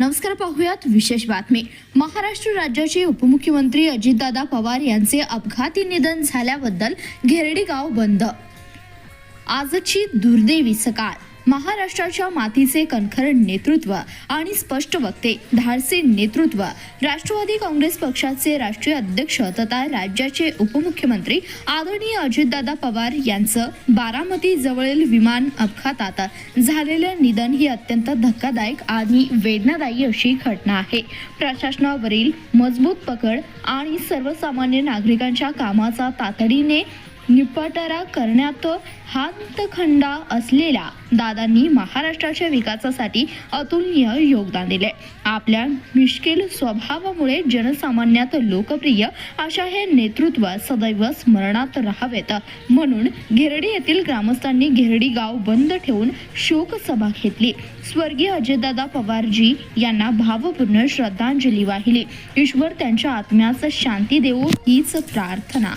नमस्कार पाहूयात विशेष बातमी. महाराष्ट्र राज्याचे उपमुख्यमंत्री अजितदादा पवार यांचे अपघाती निधन झाल्याबद्दल घेरडी गाव बंद आजची दुर्दैवी सकाळ महाराष्ट्राच्या मातीचे कणखर नेतृत्व आणि स्पष्ट वक्ते धाडसी नेतृत्व. राष्ट्रवादी काँग्रेस पक्षाचे राष्ट्रीय अध्यक्ष तथा राज्याचे उपमुख्यमंत्री आदरणीय अजितदादा पवार यांचं बारामती जवळील विमान अपघातात झालेलं निधन ही अत्यंत धक्कादायक आणि वेदनादायी अशी घटना आहे. प्रशासनावरील मजबूत पकड आणि सर्वसामान्य नागरिकांच्या कामाचा तातडीने निपटारा करण्यात हातखंडा असलेल्या दादांनी महाराष्ट्राच्या विकासासाठी अतुलनीय योगदान दिले. आपल्या मिश्किल स्वभावामुळे जनसामान्यात लोकप्रिय अशा हे नेतृत्व सदैव स्मरणात राहावेत. म्हणून घेरडी येथील ग्रामस्थांनी घेरडी गाव बंद ठेवून शोकसभा घेतली. स्वर्गीय अजयदादा पवारजी यांना भावपूर्ण श्रद्धांजली वाहिली. ईश्वर त्यांच्या आत्म्यास शांती देवो हीच प्रार्थना.